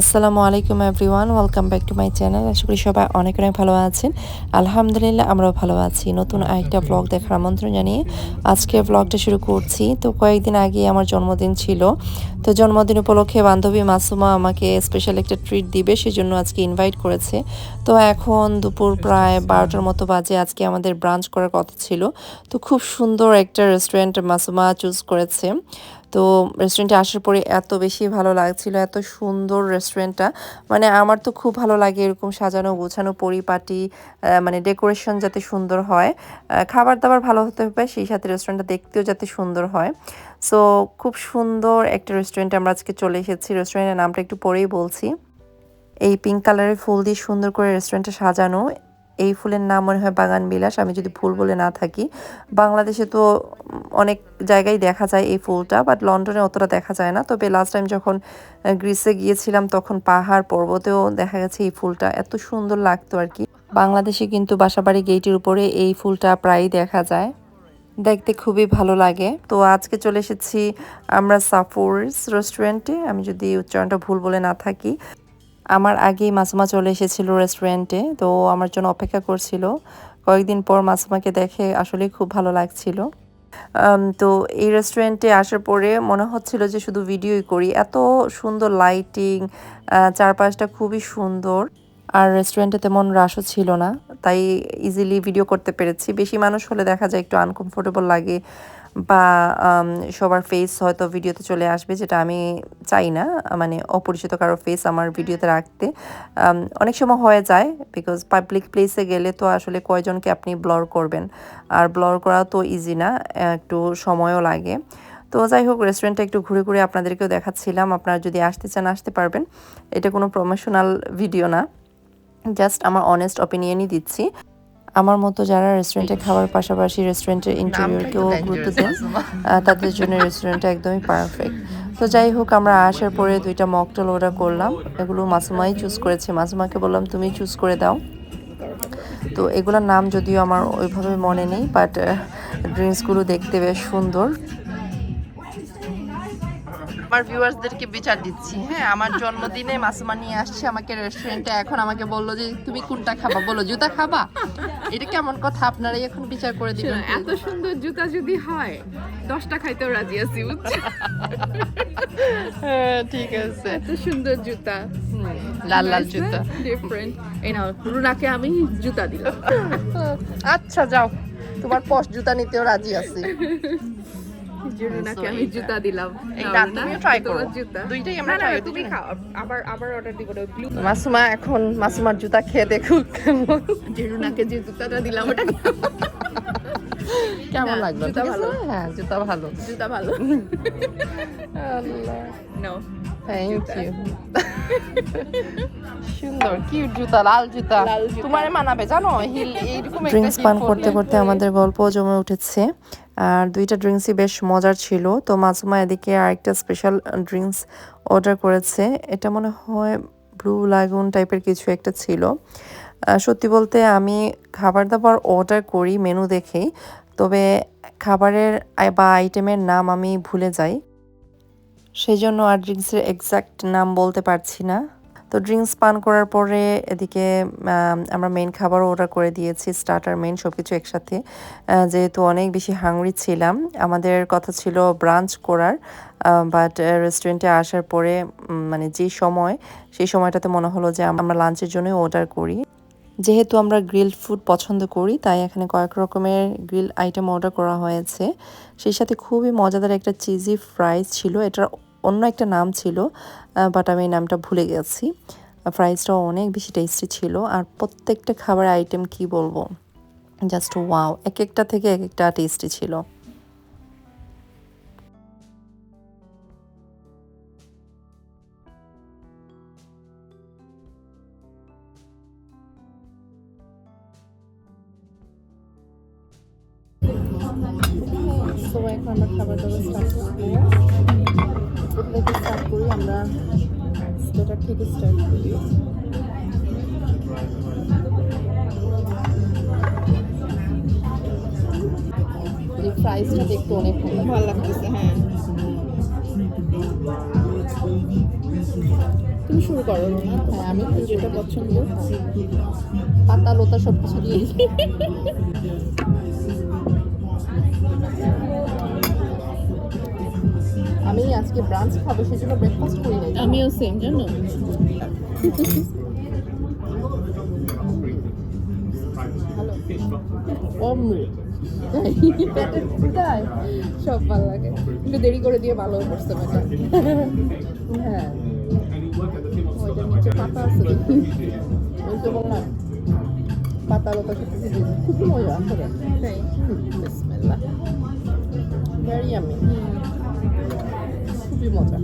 আসসালামু আলাইকুম everyone, welcome back to my channel. আশা করি সবাই অনেক অনেক ভালো আছেন। আলহামদুলিল্লাহ, আমরাও ভালো আছি। নতুন আরেকটা ব্লগ দেখার আমন্ত্রণ জানিয়ে আজকে ব্লগটা শুরু করছি। তো কয়েকদিন আগে আমার জন্মদিন ছিল। তো জন্মদিন উপলক্ষে বান্ধবী মাসুমা আমাকে স্পেশাল একটা ট্রিট দিবে, সেজন্য আজকে ইনভাইট করেছে। তো এখন দুপুর প্রায় বারোটার মতো বাজে, আজকে আমাদের ব্রাঞ্চ করার কথা ছিল। তো খুব সুন্দর একটা রেস্টুরেন্ট মাসুমা চুজ করেছে। তো রেস্টুরেন্টে আসার পরে এত বেশি ভালো লাগছিল, এত সুন্দর রেস্টুরেন্টটা মানে আমার তো খুব ভালো লাগে এরকম সাজানো, গোছানো, পরিপাটি মানে ডেকোরেশন যাতে সুন্দর হয় খাবার দাবার ভালো হতে হবে, সেই সাথে রেস্টুরেন্টটা দেখতেও যাতে সুন্দর হয়। সো খুব সুন্দর একটা রেস্টুরেন্টে আমরা আজকে চলে এসেছি। রেস্টুরেন্টের নামটা একটু পরেই বলছি। এই পিঙ্ক কালারের ফুল দিয়ে সুন্দর করে রেস্টুরেন্টটা সাজানো। এই ফুলের নাম মনে হয় বাগান বিলাস, আমি যদি ফুল বলে না থাকি। বাংলাদেশে তো অনেক জায়গায় দেখা যায় এই ফুলটা বাট লন্ডনে অতটা দেখা যায় না। তবে লাস্ট টাইম যখন গ্রিসে গিয়েছিলাম, তখন পাহাড় পর্বতেও দেখা গেছে এই ফুলটা, এত সুন্দর লাগতো আর কি। বাংলাদেশে কিন্তু বাসাবাড়ি গেটের উপরে এই ফুলটা প্রায়ই দেখা যায়। দেখতে খুবই ভালো লাগে। তো আজকে চলে এসেছি আমরা সাফোর্স রেস্টুরেন্টে আমি যদি উচ্চারণটা ভুল বলে না থাকি আমার আগেই মাসুমা চলে এসেছিল রেস্টুরেন্টে তো আমার জন্য অপেক্ষা করছিল। কয়েকদিন পর মাসুমাকে দেখে আসলে খুব ভালো লাগছিল। তো এই রেস্টুরেন্টে আসার পরে মনে হচ্ছিল যে শুধু ভিডিওই করি। এত সুন্দর লাইটিং চারপাশটা খুবই সুন্দর। আর রেস্টুরেন্টে তেমন রাশও ছিল না, তাই ইজিলি ভিডিও করতে পেরেছি। বেশি মানুষ হলে দেখা যায় একটু আনকমফোর্টেবল লাগে। বা সবার ফেস হয়তো ভিডিওতে চলে আসবে, যেটা আমি চাই না। মানে অপরিচিত কারও ফেস আমার ভিডিওতে রাখতে। অনেক সময় হয়ে যায় বিকজ পাবলিক প্লেসে গেলে তো আসলে কয়জনকে আপনি ব্লর করবেন? আর ব্লর করা তো ইজি না, একটু সময়ও লাগে। তো যাই হোক রেস্টুরেন্টটা একটু ঘুরে ঘুরে আপনাদেরকেও দেখাচ্ছিলাম। আপনারা যদি আসতে চান, আসতে পারবেন। এটা কোনো প্রমোশনাল ভিডিও না। জাস্ট আমার অনেস্ট অপিনিয়নই দিচ্ছি। আমার মতো যারা রেস্টুরেন্টে খাওয়ার পাশাপাশি রেস্টুরেন্টের ইন্টেরিয়রকেও গুরুত্ব দেন তাদের জন্য রেস্টুরেন্টটা একদমই পারফেক্ট তো যাই হোক আমরা আসার পরে দুইটা মকটল অর্ডার করলাম। এগুলো মাসুমাই চুজ করেছে। মাসুমাকে বললাম তুমি চুজ করে দাও। তো এগুলোর নাম যদিও আমার ওইভাবে মনে নেই বাট ড্রিঙ্কসগুলো দেখতে বেশ সুন্দর। আমার ভিউয়ার্সদেরকে বিচার দিচ্ছি। হ্যাঁ আমার জন্মদিনে মাসুমা নিয়ে আসছে আমাকে রেস্টুরেন্টে এখন আমাকে বলল যে তুমি কোনটা খাবা? বলো জুতা খাবা? এটা কেমন কথা? আপনারাই এখন বিচার করে দিবেন এত সুন্দর জুতা যদি হয় দশটা খাইতেও রাজি আছি হ্যাঁ, ঠিক আছে। এত সুন্দর জুতা। লাল লাল জুতা। ডিফারেন্ট এই নাও রুনাকে আমি জুতা দিলাম। আচ্ছা যাও। তোমার পশ জুতা নিতেও রাজি আছি। যে রুনাকে আমি জুতা দিলাম। এইটা তুমিও try তোমার করো। দুইটাই আমরা না তুমি খাও। আবার আবার অর্ডার দিব ব্লু মাসুমা এখন মাসুমার জুতা খেয়ে দেখুক কেমন। যে জুতাটা দিলাম ওটা কেমন লাগল? জুতা ভালো। হ্যাঁ জুতা ভালো। জুতা ভালো। আল্লাহ। নো থ্যাংক ইউ সুন্দর কিউট জুতা লাল জুতা। লাল জুতা। তোমারে মানাবে জানো? হিল এইরকম ড্রিঙ্কস পান করতে করতে আমাদের গল্প জমে উঠেছে। আর দুইটা ড্রিঙ্কসই বেশ মজার ছিল। তো মাসুমা এদিকে আরেকটা স্পেশাল ড্রিঙ্কস অর্ডার করেছে। এটা মনে হয় ব্লু লাগুন টাইপের কিছু একটা ছিল। সত্যি বলতে আমি খাবার দাবার অর্ডার করি মেনু দেখেই, তবে খাবারের বা আইটেমের নাম আমি ভুলে যাই। সেই জন্য আর ড্রিঙ্কসের এক্সাক্ট নাম বলতে পারছি না। তো ড্রিঙ্কস পান করার পরে এদিকে আমরা মেন খাবারও অর্ডার করে দিয়েছি স্টার্টার মেন সব কিছু একসাথে যেহেতু অনেক বেশি হাংরি ছিলাম, আমাদের কথা ছিল ব্রাঞ্চ করার বাট রেস্টুরেন্টে আসার পরে মানে যে সময়, সেই সময়টাতে মনে হলো যে আমরা লাঞ্চের জন্যই অর্ডার করি। যেহেতু আমরা গ্রিল ফুড পছন্দ করি, তাই এখানে কয়েক রকমের গ্রিল আইটেম অর্ডার করা হয়েছে। সেই সাথে খুবই মজাদার একটা চিজি ফ্রাইজ ছিল, এটার অন্য একটা নাম ছিল বাট আমি নামটা ভুলে গেছি। ফ্রাইজটাও অনেক বেশি টেস্টি ছিল। আর প্রত্যেকটা খাবার আইটেম কি বলব? জাস্ট ওয়াও এক একটা থেকে এক একটা টেস্টি ছিল। সবাই এখন থেকে স্টার্ট করি আমরা স্টার্টার থেকে স্টার্ট করি। এই প্রাইসটা দেখতে অনেক ভালো ভালো লাগতেছে হ্যাঁ। তুমি শুরু করো। হ্যাঁ আমি যেটা পছন্দ পাতা লতা সব কিছু দিয়ে আমি আজকে ব্রাঞ্চ খাব সেজন্য ব্রেকফাস্ট করি নাই। আমিও সেম জানো? অমৃত। পেটের ক্ষুধায় সব ভালো লাগে। একটু দেরি করে দিয়ে ভালো করতে পারে হ্যাঁ। ওইটার নিচে পাতা আছে। ওই তো বললাম। পাতা লতা। খুবই মজা। আসলে বিসমিল্লাহ। ভেরি আমি খুবই মজা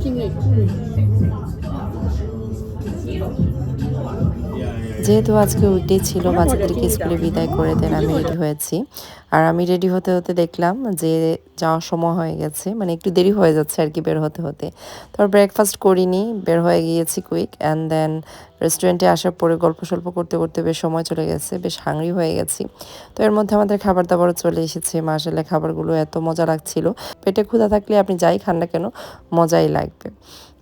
চিংড়ি চিংড়ি যেহেতু আজকে উইকডে ছিল, বাচ্চাদেরকে স্কুলে বিদায় করে দেন, আমি রেডি হয়েছি। আর আমি রেডি হতে হতে দেখলাম যে যাওয়ার সময় হয়ে গেছে মানে একটু দেরি হয়ে যাচ্ছে আর কি বের হতে হতে। তারপর ব্রেকফাস্ট করিনি, বের হয়ে গিয়েছি কুইক অ্যান্ড দেন রেস্টুরেন্টে আসার পরে গল্প সল্প করতে করতে বেশ সময় চলে গেছে, বেশ হাংরি হয়ে গেছি। তো এর মধ্যে আমাদের খাবার দাবারও চলে এসেছে মাসালে খাবারগুলো এত মজা লাগছিল। পেটে ক্ষুধা থাকলে আপনি যাই খান না কেন, মজাই লাগবে।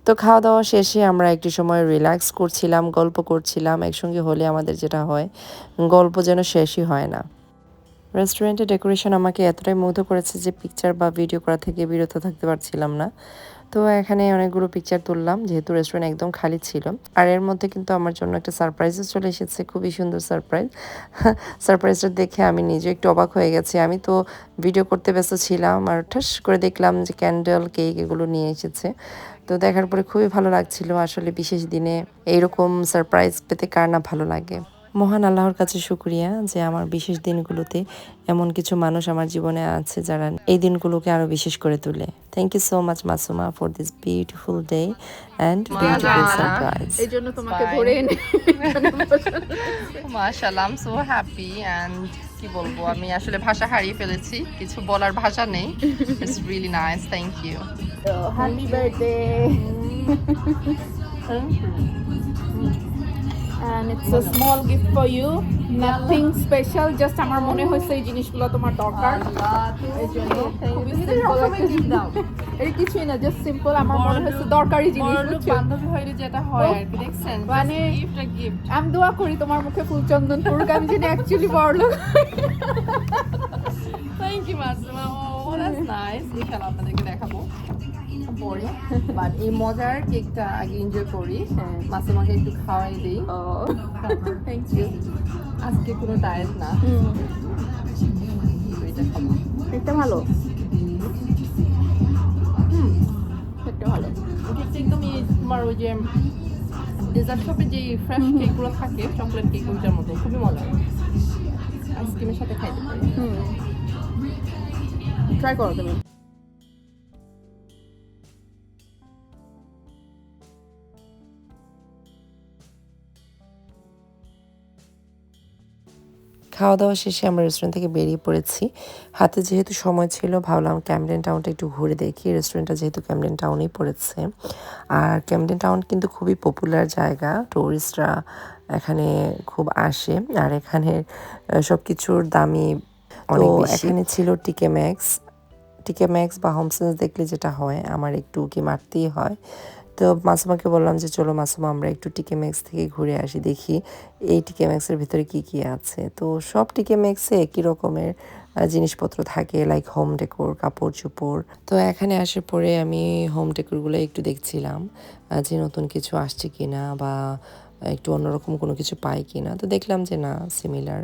তো খাওয়া দাওয়া শেষে আমরা একটু সময় রিল্যাক্স করছিলাম, গল্প করছিলাম, একসঙ্গে হলে আমাদের যেটা হয়, গল্প যেন শেষই হয় না। রেস্টুরেন্টের ডেকোরেশন আমাকে এতটাই মুগ্ধ করেছে যে পিকচার বা ভিডিও করা থেকে বিরত থাকতে পারছিলাম না। তো এখানে অনেকগুলো পিকচার তুললাম, যেহেতু রেস্টুরেন্ট একদম খালি ছিল। আর এর মধ্যে কিন্তু আমার জন্য একটা সারপ্রাইজও চলে এসেছে, খুবই সুন্দর সারপ্রাইজ সারপ্রাইজটা দেখে আমি নিজে একটু অবাক হয়ে গেছি। আমি তো ভিডিও করতে ব্যস্ত ছিলাম আর ঠাস করে দেখলাম যে ক্যান্ডেল কেক এগুলো নিয়ে এসেছে। তো দেখার পরে খুবই ভালো লাগছিল। আসলে বিশেষ দিনে এইরকম সারপ্রাইজ পেতে কার না ভালো লাগে। মহান আল্লাহর কাছে শুক্রিয়া যে আমার বিশেষ দিনগুলোতে এমন কিছু মানুষ আমার জীবনে আছে যারা এই দিনগুলোকে আরও বিশেষ করে তোলে। Thank you so much Masuma for this beautiful day and beautiful surprise এই জন্য তোমাকে ধরে এনে মাশাআল্লাহ I am so happy and কি বলব আমি আসলে ভাষা হারিয়ে ফেলেছি কিছু বলার ভাষা নেই। It's really nice thank you happy birthday and it's a small gift for you. Nothing special just আমার মনে হয়েছে এই জিনিসগুলো তোমার দরকার। এই জন্য খুবই সিম্পল একটা এটা কিছুই না জাস্ট সিম্পল আমার মনে হয়েছে দরকারি জিনিস বুঝছ? বান্ধবী হইলে যেটা হয় আর কি দেখছেন? মানে গিফট আ গিফট আমি দোয়া করি তোমার মুখে ফুল চন্দন পড়ুক আমি জানি অ্যাকচুয়ালি বড় লোক thank you Masuma that's nice ইনশাআল্লাহ আপনাদেরকে দেখাবো। পরে বাট এই মজার কেকটা আগে এনজয় করি। মাসুমাকে একটু খাওয়াই দিই। থ্যাংক ইউ আজকে কোনো ডায়েট না। এটা খাব। এটা ভালো। এটা ভালো। কেকটা তোমার ওই যে ডেজার্ট শপে যে ফ্রেশ কেকগুলো থাকে চকলেট কেক ওইটার মতো খুবই মজা আইসক্রিমের সাথে খাইতে পারি। হুম। ট্রাই করো তুমি। খাওয়া দাওয়া শেষে আমরা রেস্টুরেন্ট থেকে বেরিয়ে পড়েছি। হাতে যেহেতু সময় ছিল ভাবলাম ক্যামডেন টাউনটা একটু ঘুরে দেখি। রেস্টুরেন্টটা যেহেতু ক্যামডেন টাউনেই পড়েছে। আর ক্যামডেন টাউন কিন্তু খুবই পপুলার জায়গা। টুরিস্টরা এখানে খুব আসে। আর এখানে সব কিছুর দামই অনেক এখানে ছিল টিকে ম্যাক্স টিকে ম্যাক্স বা হোমসেন্স দেখলে যেটা হয়, আমার একটু কি মারতেই হয়। তো মাসুমাকে বললাম যে, চলো মাসুমা, আমরা একটু টিকে ম্যাক্স থেকে ঘুরে আসি, দেখি এই টিকে ম্যাক্সের ভিতরে কি কি আছে। তো সব টিকে ম্যাক্সে একই রকমের জিনিসপত্র থাকে লাইক হোম ডেকোর কাপড় চোপড়। তো এখানে আসার পরে আমি হোম ডেকোরগুলো একটু দেখছিলাম যে নতুন কিছু আসছে কি না বা একটু অন্যরকম কোনো কিছু পাই কিনা। তো দেখলাম যে না সিমিলার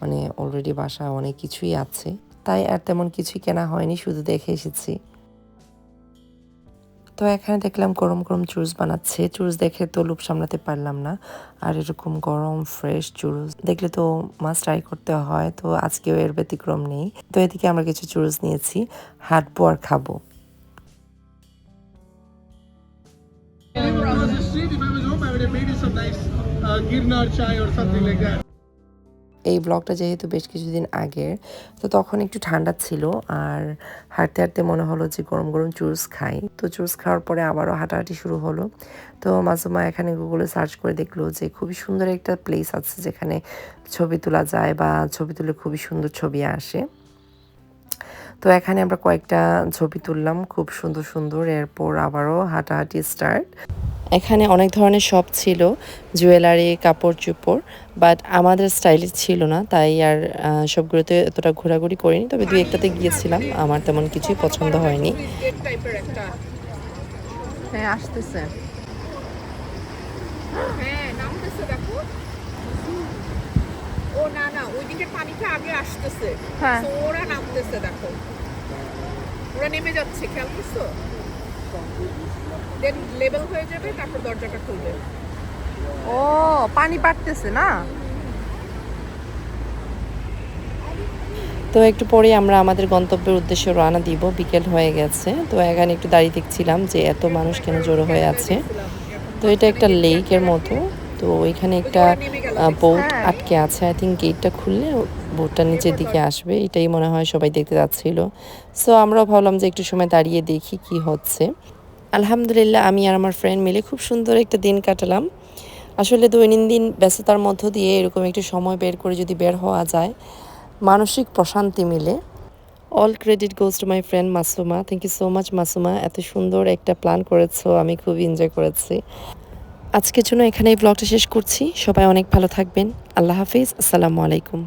মানে অলরেডি বাসা অনেক কিছুই আছে। তাই আর তেমন কিছুই কেনা হয়নি, শুধু দেখে এসেছি। তো এখানে দেখলাম গরম গরম জুস বানাচ্ছে। জুস দেখে তো লুপ সামলাতে পারলাম না। আর এরকম গরম ফ্রেশ চুরুস দেখলে তো মাছ ট্রাই করতে হয়। তো আজকেও এর ব্যতিক্রম নেই। তো এদিকে আমরা কিছু চুরুস নিয়েছি। হাঁটবো আর খাব। Girnar chai or something like that. এই ব্লগটা যেহেতু বেশ কিছুদিন আগের, তো তখন একটু ঠান্ডা ছিল আর হাঁটতে হাঁটতে মনে হলো যে গরম গরম চুরস খাই। তো জুস খাওয়ার পরে আবারও হাঁটাহাঁটি শুরু হলো। তো মাঝুমা এখানে গুগলে সার্চ করে দেখল যে খুবই সুন্দর একটা প্লেস আছে যেখানে ছবি তোলা যায় বা ছবি তুলে খুবই সুন্দর ছবি আসে। তো এখানে আমরা কয়েকটা ছবি তুললাম খুব সুন্দর সুন্দর। এরপর আবারও হাঁটাহাঁটি স্টার্ট এখানে অনেক ধরনের শপ ছিল জুয়েলারি কাপড় চোপড় বাট আমাদের স্টাইলে ছিল না তাই আর সবগুলোতে এতটা ঘোরাঘুরি করিনি। তবে দুই একটাতে গিয়েছিলাম আমার তেমন কিছুই পছন্দ হয়নি। হ্যাঁ আসতেছে হ্যাঁ নামতেছে দেখো ও না না ওইদিকে পানিটা আগে আসতেছে। হ্যাঁ। তো ওরা নামতেছে দেখো। ওরা নেমে যাচ্ছে খেয়াল করছ? দেন লেভেল হয়ে যাবে তারপর দরজাটা খুলবে। ও পানি পাড়তেছে না? তো একটু পরে আমরা আমাদের গন্তব্যের উদ্দেশ্যে রওনা দিব। বিকেল হয়ে গেছে। তো এখানে একটু দাঁড়িয়ে দেখছিলাম যে এত মানুষ কেন জড়ো হয়ে আছে। তো এটা একটা লেকের মতো। তো এখানে একটা বোট আটকে আছে। আই থিঙ্ক গেটটা খুললে বোটটা নিচের দিকে আসবে। এটাই মনে হয় সবাই দেখতে যাচ্ছিল সো আমরাও ভাবলাম যে একটু সময় দাঁড়িয়ে দেখি কি হচ্ছে। আলহামদুলিল্লাহ, আমি আর আমার ফ্রেন্ড মিলে খুব সুন্দর একটা দিন কাটালাম। আসলে দৈনন্দিন ব্যস্ততার মধ্য দিয়ে এরকম একটু সময় বের করে যদি বের হওয়া যায়, মানসিক প্রশান্তি মিলে। All credit goes to my friend Masuma thank you so much Masuma এত সুন্দর একটা প্ল্যান করেছ, আমি খুব এনজয় করেছি। আজকের জন্য এখানে এই ব্লগটা শেষ করছি। সবাই অনেক ভালো থাকবেন। আল্লাহ হাফিজ। আসসালামু আলাইকুম।